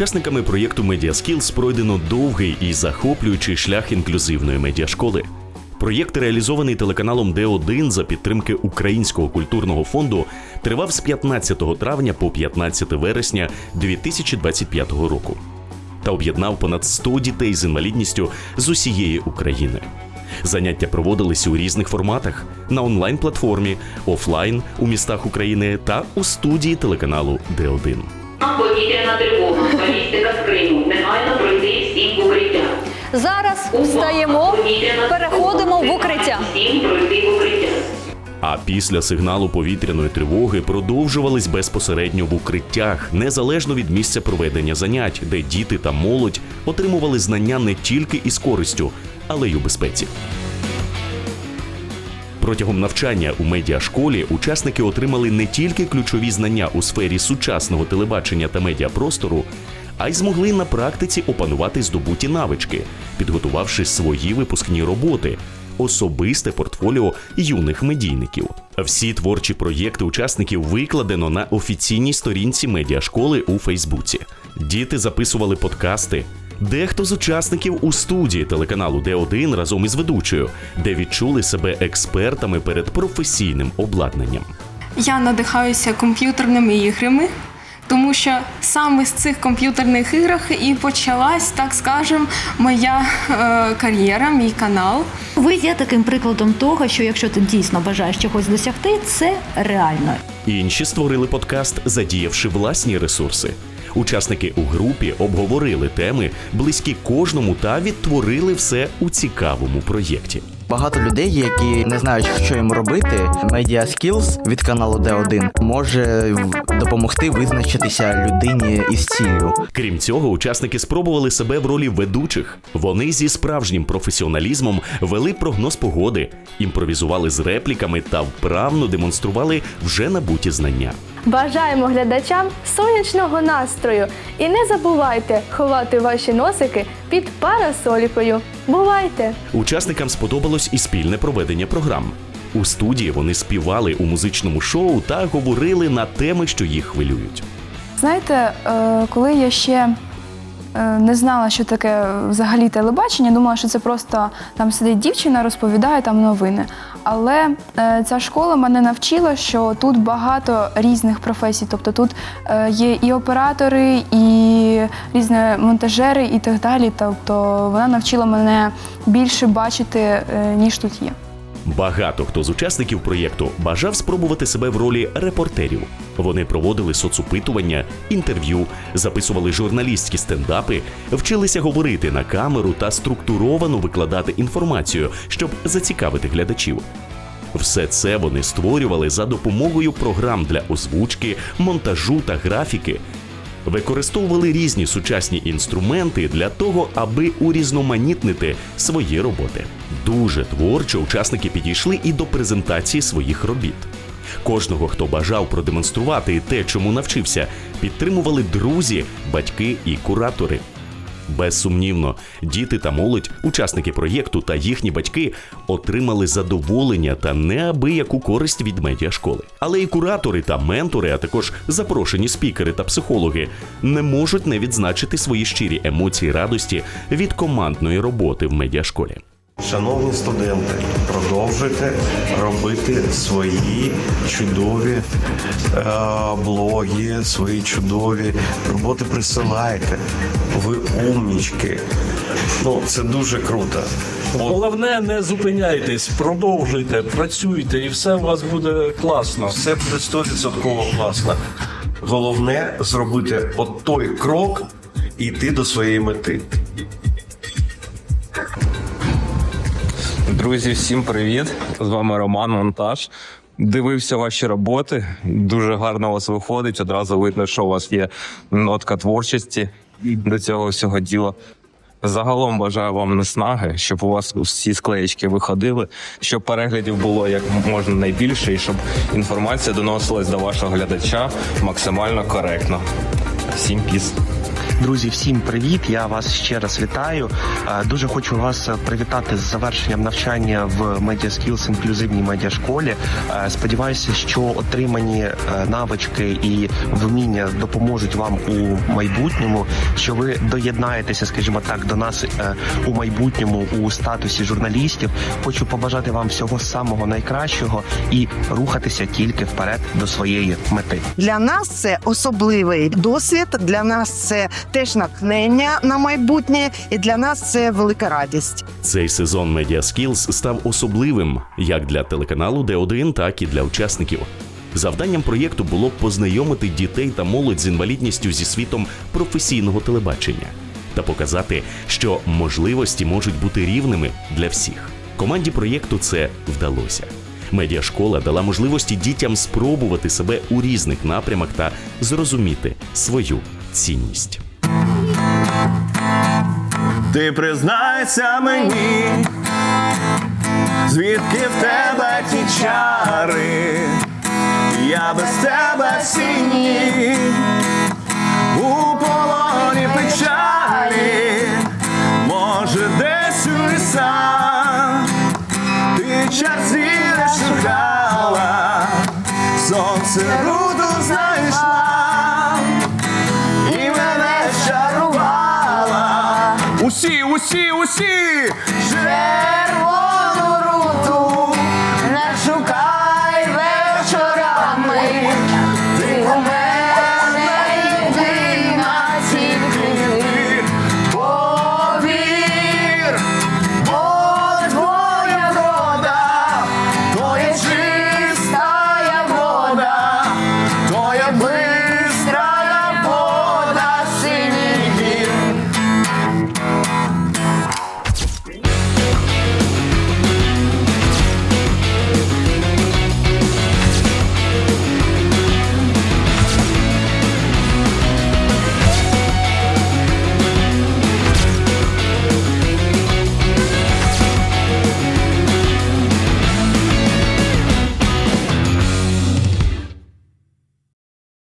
Учасниками проєкту MediaSkills пройдено довгий і захоплюючий шлях інклюзивної медіашколи. Проєкт, реалізований телеканалом Д1 за підтримки Українського культурного фонду, тривав з 15 травня по 15 вересня 2025 року та об'єднав понад 100 дітей з інвалідністю з усієї України. Заняття проводилися у різних форматах на онлайн-платформі, офлайн у містах України та у студії телеканалу Д1. Повітряна тривога, балістика з Криму. Негайно пройти всім в укриття. Зараз встаємо, переходимо в укриття. Всім пройти в укриття. А після сигналу повітряної тривоги продовжувались безпосередньо в укриттях, незалежно від місця проведення занять, де діти та молодь отримували знання не тільки із користю, але й у безпеці. Протягом навчання у медіашколі учасники отримали не тільки ключові знання у сфері сучасного телебачення та медіапростору, а й змогли на практиці опанувати здобуті навички, підготувавши свої випускні роботи, особисте портфоліо юних медійників. Всі творчі проєкти учасників викладено на офіційній сторінці медіашколи у Фейсбуці. Діти записували подкасти. Дехто з учасників у студії телеканалу Д1 разом із ведучою, де відчули себе експертами перед професійним обладнанням. Я надихаюся комп'ютерними іграми, тому що саме з цих комп'ютерних іграх і почалась, так скажем, моя е, кар'єра, мій канал. Ви є таким прикладом того, що якщо ти дійсно бажаєш чогось досягти, це реально. Інші створили подкаст, задіявши власні ресурси. Учасники у групі обговорили теми, близькі кожному, та відтворили все у цікавому проєкті. Багато людей, які не знають, що їм робити. Media Skills від каналу D1 може допомогти визначитися людині із ціллю. Крім цього, учасники спробували себе в ролі ведучих. Вони зі справжнім професіоналізмом вели прогноз погоди, імпровізували з репліками та вправно демонстрували вже набуті знання. Бажаємо глядачам сонячного настрою і не забувайте ховати ваші носики під парасолікою. Бувайте! Учасникам сподобалось і спільне проведення програм. У студії вони співали у музичному шоу та говорили на теми, що їх хвилюють. Знаєте, е, коли я ще не знала, що таке взагалі телебачення, думала, що це просто там сидить дівчина, розповідає там новини. Але е, ця школа мене навчила, що тут багато різних професій. Тобто тут е, є і оператори, і різні монтажери, і так далі. Тобто вона навчила мене більше бачити, е, ніж тут є. Багато хто з учасників проєкту бажав спробувати себе в ролі репортерів. Вони проводили соцопитування, інтерв'ю, записували журналістські стендапи, вчилися говорити на камеру та структуровано викладати інформацію, щоб зацікавити глядачів. Все це вони створювали за допомогою програм для озвучки, монтажу та графіки. Використовували різні сучасні інструменти для того, аби урізноманітнити свої роботи. Дуже творчо учасники підійшли і до презентації своїх робіт. Кожного, хто бажав продемонструвати те, чому навчився, підтримували друзі, батьки і куратори. Безсумнівно, діти та молодь, учасники проєкту та їхні батьки отримали задоволення та неабияку користь від медіашколи. Але і куратори та ментори, а також запрошені спікери та психологи, не можуть не відзначити свої щирі емоції радості від командної роботи в медіашколі. Шановні студенти, продовжуйте робити свої чудові е, блоги, свої чудові роботи присилайте. Ви умнічки. Ну, це дуже круто. Головне, не зупиняйтесь, продовжуйте, працюйте, і все у вас буде класно. все буде 100% класно. Головне зробити от той крок і йти до своєї мети. Друзі, всім привіт! З вами Роман Монтаж. Дивився ваші роботи. Дуже гарно у вас виходить. Одразу видно, що у вас є нотка творчості до цього всього діла. Загалом бажаю вам наснаги, щоб у вас всі склеєчки виходили, щоб переглядів було як можна найбільше, і щоб інформація доносилась до вашого глядача максимально коректно. Всім піс. Друзі, всім привіт! Я вас ще раз вітаю. Е, Дуже хочу вас е, привітати з завершенням навчання в Media Skills інклюзивній медіашколі. Е, Сподіваюся, що отримані навички і вміння допоможуть вам у майбутньому, що ви доєднаєтеся, скажімо так, до нас у майбутньому у статусі журналістів. Хочу побажати вам всього самого найкращого і рухатися тільки вперед до своєї мети. Для нас це особливий досвід. Для нас це теж натхнення на майбутнє, і для нас це велика радість. Цей сезон Media Skills став особливим як для телеканалу Д1, так і для учасників. Завданням проєкту було познайомити дітей та молодь з інвалідністю зі світом професійного телебачення та показати, що можливості можуть бути рівними для всіх. Команді проєкту це вдалося. Медіашкола дала можливості дітям спробувати себе у різних напрямах та зрозуміти свою цінність. Ти признайся мені, звідки в тебе ті чари, я без тебе сіні у полоні печалі, 游戏，游。